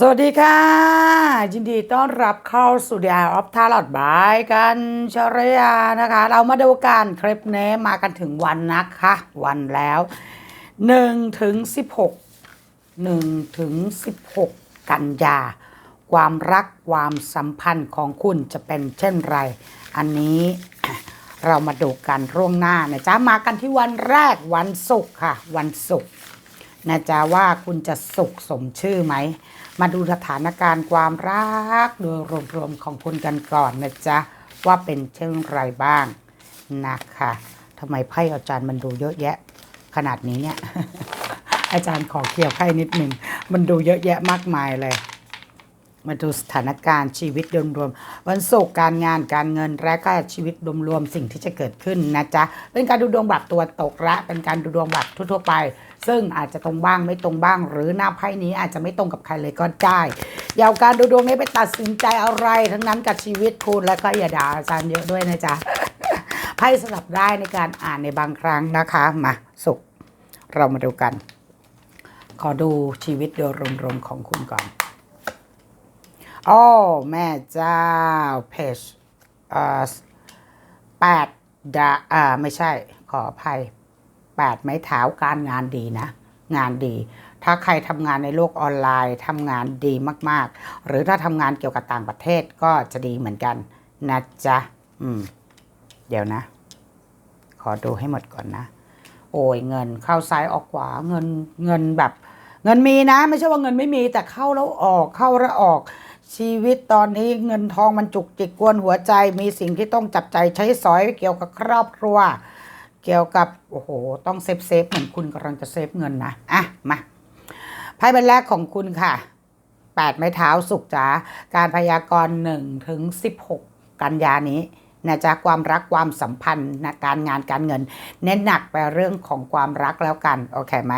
สวัสดีค่ะ ยินดีต้อนรับเข้าสู่ The Eye of Tarot บายกันชรยานะคะ เรามาดูกันคลิปนี้มากันถึงวันนะคะ วันแล้ว1ถึง16 1ถึง16 กันยา ความรักความสัมพันธ์ของคุณจะเป็นเช่นไร อันนี้เรามาดูกันร่วงหน้านะจ๊ะ มากันที่วันแรกวันศุกร์ค่ะ วันศุกร์นะจ๊ะว่าคุณจะสุขสมชื่อไหม มาดูสถานการณ์ความรักโดยรวมๆของคุณกันก่อนนะจ๊ะ ว่าเป็นเช่นไรบ้างนะคะทำไมไพ่อาจารย์มันดูเยอะแยะ ขนาดนี้เนี่ย อาจารย์ขอเคลียร์ไพ่นิดหนึ่ง มันดูเยอะแยะมากมายเลย มาดูสถานการณ์ชีวิตรวมๆวันศุกร์การงานการเงินและก็ชีวิตรวมๆสิ่งที่จะเกิดขึ้นนะจ๊ะเป็นการดูดวงแบบตัวตกละเป็นการดูดวงแบบทั่วๆไป ซึ่งอาจจะตรงบ้างไม่ตรงบ้าง หรือหน้าไพ่นี้อาจจะไม่ตรงกับใครเลยก็ได้อย่าการดูดวงนี้ไปตัดสินใจอะไรทั้งนั้นกับชีวิตคุณแล้วก็อย่าด่าอาจารย์เยอะด้วยนะจ๊ะไพ่สลับได้ในการอ่านในบางครั้งนะคะมาสุขเรามาดูกัน ขอดูชีวิตโดยรวมๆของคุณก่อน โอ้แม่เจ้าเพจเอ่อแปดดาอ่าไม่ใช่ขออภัยแปดไม้เท้าการงานดีนะ งานดี ถ้าใครทำงานในโลกออนไลน์ทำงานดีมาก ๆ หรือถ้าทำงานเกี่ยวกับต่างประเทศก็จะดีเหมือนกันนะจ๊ะอืม เดี๋ยวนะ ขอดูให้หมดก่อนนะ โอ้ยเงินเข้าซ้ายออกขวาเงินเงินแบบ เงินมีนะ ไม่ใช่ว่าเงินไม่มีแต่เข้าแล้วออกเข้าแล้วออก ชีวิตตอนนี้เงินทองมันจุกจิกกวนหัวใจ มีสิ่งที่ต้องจับใจใช้สอยเกี่ยวกับครอบครัว เกี่ยวกับโอ้โห ต้องเซฟเซฟเหมือนคุณกำลังจะเซฟเงินนะอะมาไพ่ใบแรกของคุณค่ะแปดไม้เท้าสุกจ๋าการพยากรณ์หนึ่งถึงสิบหกกันยานี้ นะจ๊ะความรักความสัมพันธ์นะการงานการเงิน เน้นหนักไปเรื่องของความรักแล้วกันโอเคไหม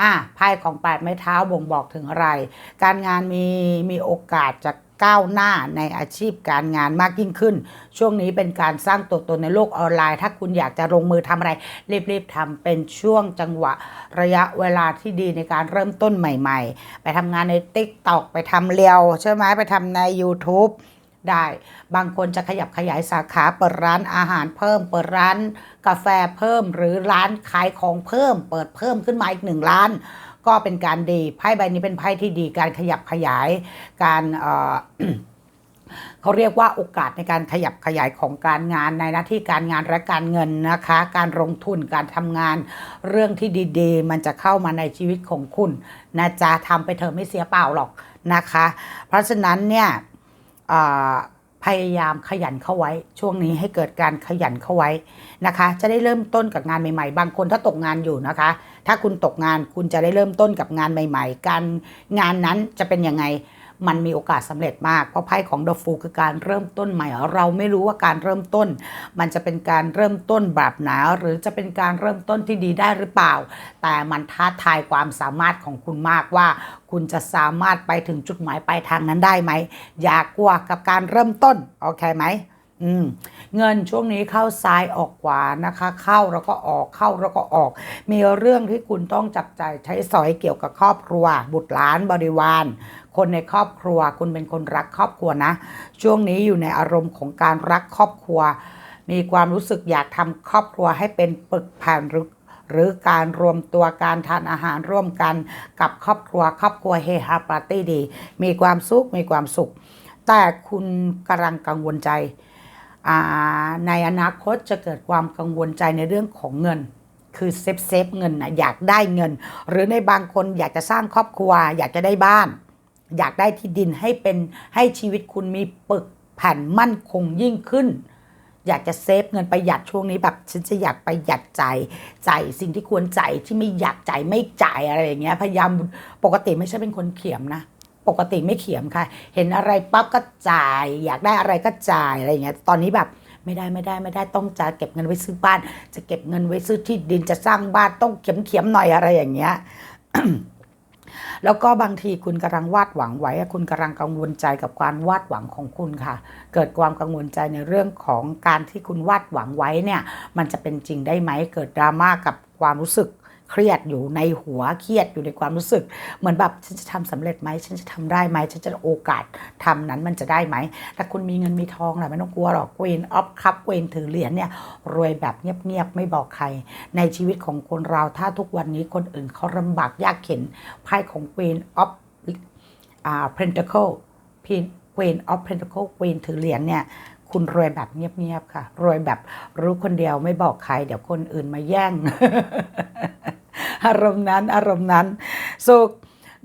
อะไพ่ของแปดไม้เท้าบ่งบอกถึงอะไร การงานมีมีโอกาสจะก้าวหน้าในอาชีพการงานมากยิ่งขึ้น ช่วงนี้เป็นการสร้างตัวตนในโลกออนไลน์ ถ้าคุณอยากจะลงมือทำอะไร รีบๆทำเป็นช่วงจังหวะระยะเวลาที่ดีในการเริ่มต้นใหม่ ๆ ไปทำงานใน t ิ k t o k ไปทำเรียวใช่ไหมไปทำใน YouTube ได้ บางคนจะขยับขยายสาขาเปิดร้านอาหารเพิ่ม เปิดร้านกาแฟเพิ่ม หรือร้านขายของเพิ่ม เปิดเพิ่มขึ้นมาอีกหนึ่งร้าน ก็เป็นการดีไพ่ใบนี้เป็นไพ่ที่ดีการขยับขยายการเเขาเรียกว่าโอกาสในการขยับขยายของการงานในหน้าที่การงานและการเงินนะคะ การลงทุนการทำงาน เรื่องที่ดีๆ มันจะเข้ามาในชีวิตของคุณนะจ๊ะทำไปเถอะไม่เสียเปล่าหรอกนะคะ เพราะฉะนั้นเนี่ย พยายามขยันเข้าไว้ ช่วงนี้ให้เกิดการขยันเข้าไว้นะคะ จะได้เริ่มต้นกับงานใหม่ๆ บางคนถ้าตกงานอยู่นะคะ ถ้าคุณตกงานคุณจะได้เริ่มต้นกับงานใหม่ ๆ การงานนั้นจะเป็นยังไง มันมีโอกาสสำเร็จมาก เพราะไพ่ของด e f ฟูคือการเริ่มต้นใหม่ เราไม่รู้ว่าการเริ่มต้น มันจะเป็นการเริ่มต้นแบบไหนหรือจะเป็นการเริ่มต้นที่ดีได้หรือเปล่า แต่มันท้าทายความสามารถของคุณมากว่า คุณจะสามารถไปถึงจุดหมายปลายทางนั้นได้ไหม อย่ากลัวกับการเริ่มต้น โอเคไหม เงินช่วงนี้เข้าซ้ายออกขวานะคะ เข้าแล้วก็ออกเข้าแล้วก็ออก มีเรื่องที่คุณต้องจับใจายใช้สอยเกี่ยวกับครอบครัว บุตรหลานบริวาร คนในครอบครัว คุณเป็นคนรักครอบครัวนะ ช่วงนี้อยู่ในอารมณ์ของการรักครอบครัว มีความรู้สึกอยากทำครอบครัวให้เป็นปึกแผ่นหรือหรือการรวมตัวการทานอาหารร่วมกันกับครอบครัว ครอบครัวเฮฮาปาร์ตี้ดี มีความสุขมีความสุข แต่คุณกำลังกังวลใจ ในอนาคตจะเกิดความกังวลใจในเรื่องของเงิน คือเซฟเซฟเงินนะอยากได้เงิน หรือในบางคนอยากจะสร้างครอบครัว อยากจะได้บ้าน อยากได้ที่ดินให้เป็นให้ชีวิตคุณมีปึกแผ่นมั่นคงยิ่งขึ้น อยากจะเซฟเงินประหยัดช่วงนี้แบบฉันจะอยากประหยัดใจายจ่ายสิ่งที่ควรจ่ายที่ไม่อยากจ่ายไม่จ่ายอะไรอย่างเงี้ยพยายามปกติไม่ใช่เป็นคนเขียมนะ ปกติไม่เขียมค่ะ เห็นอะไรปั๊บก็จ่าย อยากได้อะไรก็จ่ายอะไรอย่างเงี้ยตอนนี้แบบไม่ได้ไม่ได้ไม่ได้ต้องจะเก็บเงินไว้ซื้อบ้าน จะเก็บเงินไว้ซื้อที่ดินจะสร้างบ้านต้องเขียมเขียมๆหน่อยอะไรอย่างเงี้ยแล้วก็บางทีคุณกำลังวาดหวังไว้ คุณกำลังกังวลใจกับการวาดหวังของคุณค่ะ เกิดความกังวลใจในเรื่องของการที่คุณวาดหวังไว้เนี่ย มันจะเป็นจริงได้ไหม เกิดดราม่ากับความรู้สึก เครียดอยู่ในหัวเครียดอยู่ในความรู้สึก เหมือนแบบฉันจะทำสำเร็จไหมฉันจะทำได้ไหมฉันจะโอกาสทำนั้นมันจะได้ไหมถ้าคุณมีเงินมีทองแหละไม่ต้องกลัวหรอก Queen of Cup Queen ถือเหรียญเนี่ยรวยแบบเงียบๆไม่บอกใคร ในชีวิตของคนเราถ้าทุกวันนี้คนอื่นเขาลำบากยากเข็นไพ่ของ Queen of อ่า Pentacle Queen of Pentacle Queen ถือเหรียญเนี่ยคุณรวยแบบเงียบๆค่ะ รวยแบบรู้คนเดียวไม่บอกใคร เดี๋ยวคนอื่นมาแย่ง อารมณ์นั้นอารมณ์นั้น สุข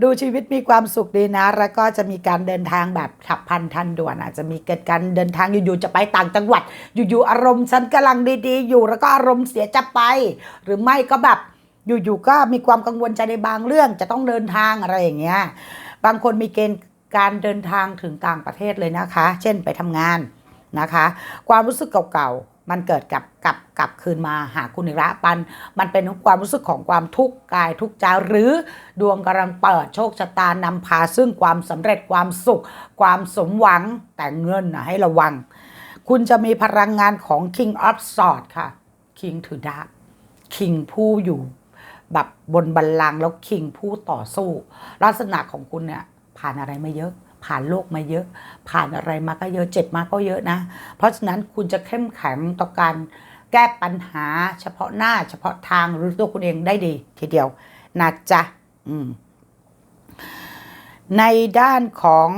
ดูชีวิตมีความสุขดีนะ แล้วก็จะมีการเดินทางแบบขับพันทันด่วนอาจจะมีเกิดการเดินทางอยู่ๆจะไปต่างจังหวัด อยู่ๆอารมณ์ฉันกำลังดีๆ อยู่แล้วก็อารมณ์เสียจะไป หรือไม่ก็แบบอยู่ๆก็มีความกังวลใจในบางเรื่องจะต้องเดินทางอะไรอย่างเงี้ยบางคนมีเกณฑ์การเดินทางถึงต่างประเทศเลยนะคะ เช่นไปทำงานนะคะ ความรู้สึกเก่าๆ มันเกิดกับกับกลับคืนมาหาคุณอีกละปัน มันเป็นความรู้สึกของความทุกข์กายทุกข์ใจหรือดวงกำลังเปิดโชคชะตานำพาซึ่งความสำเร็จความสุข ความสมหวังแต่เงินนะให้ระวัง คุณจะมีพลังงานของ King of Swords ค่ะ King ถือดาบ King ผู้อยู่แบบบนบัลลังก์แล้วคิงผู้ต่อสู้ ลักษณะของคุณเนี่ยผ่านอะไรมาเยอะ ผ่านโลกมาเยอะ ผ่านอะไรมาก็เยอะเจ็บมาก็เยอะนะ เพราะฉะนั้นคุณจะเข้มแข็งต่อการแก้ปัญหาเฉพาะหน้าเฉพาะทางหรือตัวคุณเองได้ดีทีเดียวนะจ๊ะในด้านของ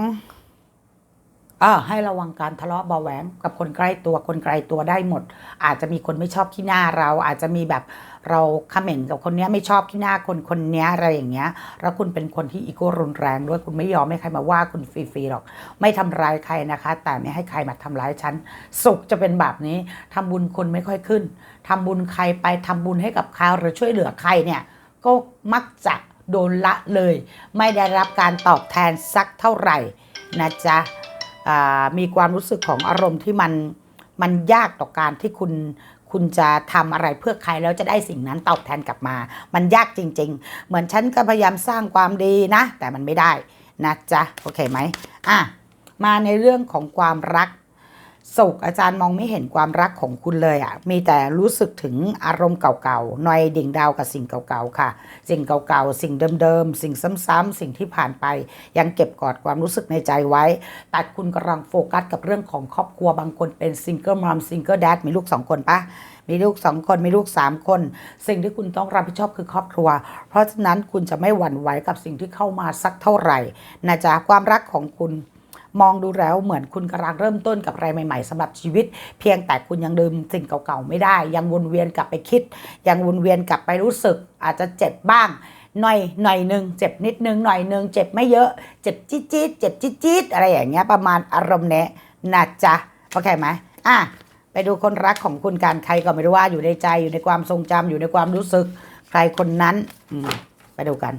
อ่าให้ระวังการทะเลาะเบาแหวงกับคนใกล้ตัวคนไกลตัวได้หมด อาจจะมีคนไม่ชอบขี้หน้าเรา อาจจะมีแบบเราคอมเมนกับคนนี้ไม่ชอบขี้หน้าคนคนนี้อะไรอย่างเงี้ย แล้วคุณเป็นคนที่อีโก้รุนแรงด้วยคุณไม่ยอมให้ใครมาว่าคุณฟรีๆหรอก ไม่ทำร้ายใครนะคะ แต่ไม่ให้ใครมาทำร้ายฉันสุขจะเป็นแบบนี้ทำบุญคนไม่ค่อยขึ้นทำบุญใครไปทำบุญให้กับใครหรือช่วยเหลือใครเนี่ยก็มักจะโดนละเลย ไม่ได้รับการตอบแทนสักเท่าไหร่นะจ๊ะ มีความรู้สึกของอารมณ์ที่มันมันยากต่อการที่คุณคุณจะทำอะไรเพื่อใครแล้วจะได้สิ่งนั้นตอบแทนกลับมา มันยากจริง ๆ เหมือนฉันก็พยายามสร้างความดีนะ แต่มันไม่ได้นะจ๊ะโอเคไหมอะมาในเรื่องของความรัก สุขอาจารย์มองไม่เห็นความรักของคุณเลยอะ่ะ มีแต่รู้สึกถึงอารมณ์เก่าๆหนอยดิ่งดาวกับสิ่งเก่าๆค่ะ สิ่งเก่าๆ สิ่งเดิมๆ สิ่งซ้ำๆสิ่งที่ผ่านไป ยังเก็บกอดความรู้สึกในใจไว้ แต่คุณกำลังโฟกัสกับเรื่องของครอบครัวบางคนเป็นซิงเกิลม m มซิงเกิลแดดมีลูกสองคนปะมีลูกสองคนมีลูกสามคน สิ่งที่คุณต้องรับผิดชอบคือครอบครัว เพราะฉะนั้นคุณจะไม่หวั่นไหวกับสิ่งที่เข้ามาสักเท่าไหร่นะจ๊ะความรักของคุณ มองดูแล้วเหมือนคุณกำลังเริ่มต้นกับอะไรใหม่ ๆสำหรับชีวิต เพียงแต่คุณยังลืมสิ่งเก่าๆไม่ได้ ยังวนเวียนกลับไปคิด ยังวนเวียนกลับไปรู้สึก อาจจะเจ็บบ้างหน่อยหน่อยหนึ่งเจ็บนิดนึงหน่อยหนึ่งเจ็บไม่เยอะ เจ็บจี๊ดจี๊ดเจ็บจี๊ดจี๊ดอะไรอย่างเงี้ยประมาณอารมณ์เนี้ยนะจ๊ะโอเคไหมอะไปดูคนรักของคุณการใครก็ไม่รู้ว่าอยู่ในใจอยู่ในความทรงจำอยู่ในความรู้สึก ใครคนนั้นอืไปดูกัน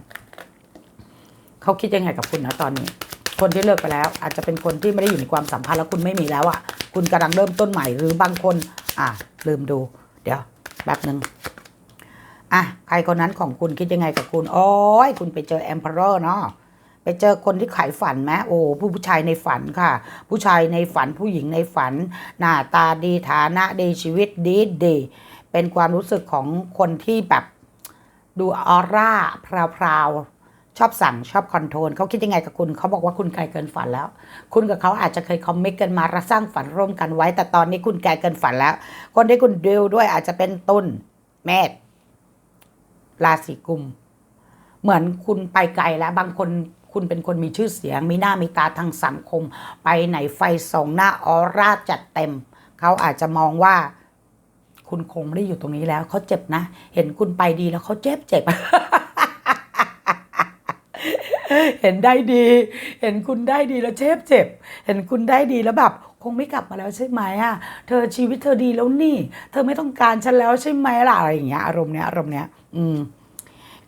เขาคิดยังไงกับคุณนะตอนนี้ คนที่เลิกไปแล้ว อาจจะเป็นคนที่ไม่ได้อยู่ในความสัมพันธ์แล้วคุณไม่มีแล้วอะ่ะ คุณกำลังเริ่มต้นใหม่หรือบางคน อะลืมดู เดี๋ยวแบบหนึ่งอะใครคนนั้นของคุณคิดยังไงกับคุณโอ้ยคุณไปเจอแอมเพอร์เนาะไปเจอคนที่ขายฝันไหมโอ้ผู้ผู้ชายในฝันค่ะ ผู้ชายในฝันผู้หญิงในฝัน หน้าตาดีฐานะดีชีวิตดีดีเป็นความรู้สึกของคนที่แบบดูออร่าพราวๆ ชอบสั่งชอบคอนโทรลเขาคิดยังไงกับคุณเขาบอกว่าคุณไกลเกินฝันแล้ว คุณกับเขาอาจจะเคยคอมมิตกันมาและสร้างฝันร่วมกันไว้ แต่ตอนนี้คุณไกลเกินฝันแล้ว คนที่คุณดีลด้วยอาจจะเป็นตุนเมษราศีกุม เหมือนคุณไปไกลแล้ว บางคนคุณเป็นคนมีชื่อเสียง มีหน้ามีตาทางสังคม ไปไหนไฟส่องหน้าออร่าจัดเต็ม เขาอาจจะมองว่าคุณคงไม่ได้อยู่ตรงนี้แล้วเขาเจ็บนะ เห็นคุณไปดีแล้วเขาเจ็บเจ็บ เห็นได้ดี เห็นคุณได้ดีแล้วเจ็บเจ็บ เห็นคุณได้ดีแล้วแบบคงไม่กลับมาแล้วใช่ไหมอะ เธอชีวิตเธอดีแล้วนี่ เธอไม่ต้องการฉันแล้วใช่ไหมล่ะอะไรอย่างเงี้ยอารมณ์เนี้ยอารมณ์เนี้ย อืม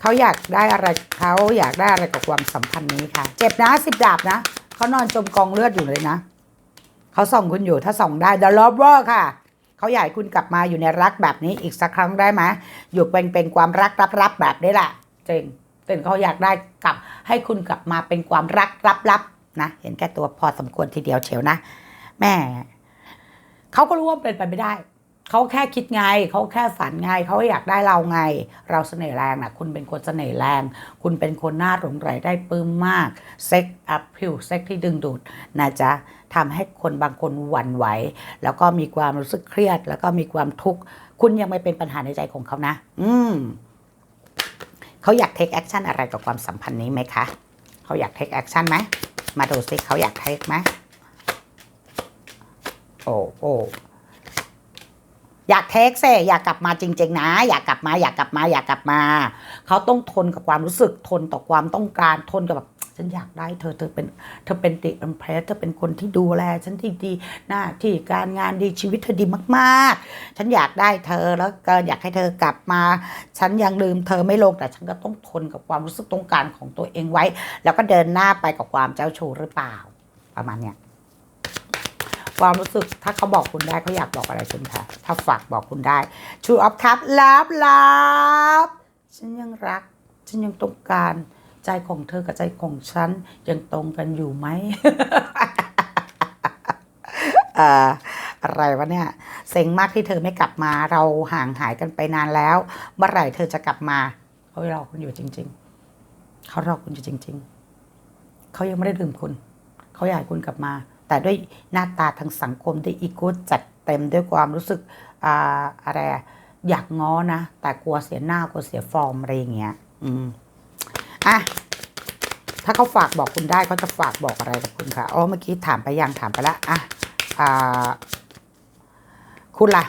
เขาอยากได้อะไรเขาอยากได้อะไรกับความสัมพันธ์นี้ค่ะ เจ็บนะสิบดาบนะเขานอนจมกองเลือดอยู่เลยนะเขาส่องคุณอยู่ถ้าส่องได้ The Lover ค่ะเขาอยากคุณกลับมาอยู่ในรักแบบนี้อีกสักครั้งได้ไหมอยู่เป็นเป็นความรักลับๆแบบนี้แหละจริง แต่เขาอยากได้กลับ ให้คุณกลับมาเป็นความรักลับๆนะเห็นแก่ตัวพอสมควรทีเดียวเชียวนะ แม่เขาก็รู้ว่าเป็นไปไม่ได้เขาแค่คิดไงเขาแค่ฝันไงเขาอยากได้เราไง เราเสน่ห์แรงนะคุณเป็นคนเสน่ห์แรง คุณเป็นคนน่าหลงไหลได้ปลื้มมากเซ็กอัพพิวเซ็กที่ดึงดูดนะจ๊ะทำให้คนบางคนหวั่นไหว แล้วก็มีความรู้สึกเครียด แล้วก็มีความทุกข์ คุณยังไม่เป็นปัญหาในใจของเขานะ อืม เขาอยากเทคแอคชั่นอะไรกับความสัมพันธ์นี้ไหมคะเขาอยากเทคแอคชั่นไหมมาดูสิเขาอยากเทคไหมโอ้โอ้อยากเทคเซอยากกลับมาจริง ๆ นะ อยากกลับมาอยากกลับมาอยากกลับมา เขาต้องทนกับความรู้สึกทนต่อความต้องการทนกับแบบ ฉันอยากได้เธอเธอเป็นเธอเป็นติอัมเพรสเธอเป็นคนที่ดูแล ฉันที่ดีหน้าที่การงานดีชีวิตเธอดีมาก ๆ ฉันอยากได้เธอแล้วก็อยากให้เธอกลับมา ฉันยังลืมเธอไม่ลงแต่ฉันก็ต้องทนกับความรู้สึกต้องการของตัวเองไว้ แล้วก็เดินหน้าไปกับความเจ้าชู้หรือเปล่า ประมาณเนี้ยความรู้สึกถ้าเขาบอกคุณได้เขาอยากบอกอะไรคุณคะถ้าฝากบอกคุณได้ True of Cup ลับลับฉันยังรัก ฉันยังต้องการ ใจของเธอกับใจของฉันยังตรงกันอยู่ไหมอ่ออะไรวะเนี่ยเซ็งมากที่เธอไม่กลับมาเราห่างหายกันไปนานแล้ว เมื่อไหร่เธอจะกลับมาเขารอคุณอยู่จริง ๆ เขารอคุณอยู่จริง ๆ เขายังไม่ได้ลืมคุณ เขาอยากคุณกลับมา แต่ด้วยหน้าตาทางสังคมด้วยอีโก้จัดเต็มด้วยความรู้สึกอ่าอะไรอะอยากง้อนะ แต่กลัวเสียหน้ากลัวเสียฟอร์มอะไรอย่างเงี้ย อืม อะถ้าเขาฝากบอกคุณได้เขาจะฝากบอกอะไรกับคุณคะอ๋อเมื่อกี้ถามไปยังถามไปแล้วอะอ่าคุณล่ะ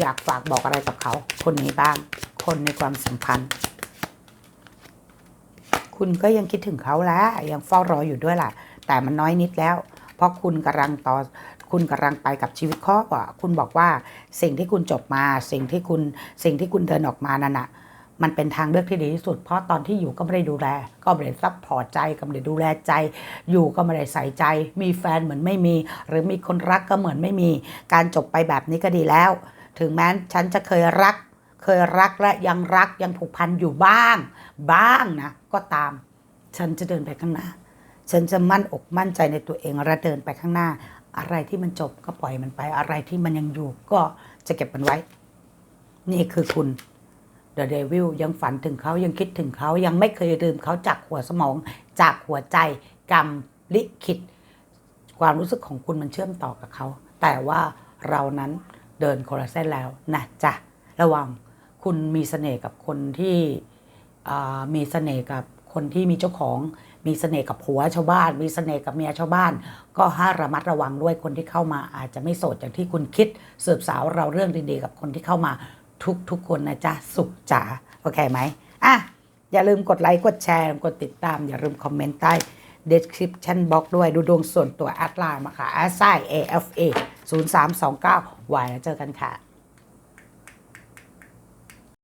อยากฝากบอกอะไรกับเขา คนนี้บ้าง คนในความสัมพันธ์ คุณก็ยังคิดถึงเขาแล้วยังเฝ้ารออยู่ด้วยล่ะ แต่มันน้อยนิดแล้ว เพราะคุณกำลังต่อคุณกำลังไปกับชีวิตครอบอะคุณบอกว่าสิ่งที่คุณจบมา สิ่งที่คุณสิ่งที่คุณเดินออกมานั่นน่ะ มันเป็นทางเลือกที่ดีที่สุด เพราะตอนที่อยู่ก็ไม่ได้ดูแล ก็ไม่ได้ซัพพอร์ตใจก็ไม่ได้ดูแลใจ อยู่ก็ไม่ได้ใส่ใจ มีแฟนเหมือนไม่มี หรือมีคนรักก็เหมือนไม่มี การจบไปแบบนี้ก็ดีแล้ว ถึงแม้ฉันจะเคยรัก เคยรักและยังรักยังผูกพันอยู่บ้าง บ้างนะก็ตาม ฉันจะเดินไปข้างหน้า ฉันจะมั่นอกมั่นใจในตัวเองและเดินไปข้างหน้า อะไรที่มันจบก็ปล่อยมันไป อะไรที่มันยังอยู่ก็จะเก็บมันไว้ นี่คือคุณ The Devil ยังฝันถึงเขายังคิดถึงเขายังไม่เคยลืมเขาจากหัวสมอง จากหัวใจกรรมลิขิต ความรู้สึกของคุณมันเชื่อมต่อกับเขา แต่ว่าเรานั้นเดินคนละเส้นแล้วนะจ๊ะระวังคุณมีเสน่ห์กับคนที่มีเสน่ห์กับคนที่มีเจ้าของ มีเสน่ห์กับผัวชาวบ้าน มีเสน่ห์กับเมียชาวบ้าน ก็ให้ระมัดระวังด้วยคนที่เข้ามาอาจจะไม่โสดอย่างที่คุณคิดสืบสาวเราเรื่องดีๆกับคนที่เข้ามา ทุกทุกๆคนนะจ๊ะ สุขจ๋าโอเคไหมอะ อย่าลืมกดไลค์ กดแชร์ กดติดตาม อย่าลืมคอมเมนต์ใต้ description box ด้วยดูดวงส่วนตัวแอดไลน์มาค่ะแอดไซ AFA 0329วายแล้วเจอกันค่ะ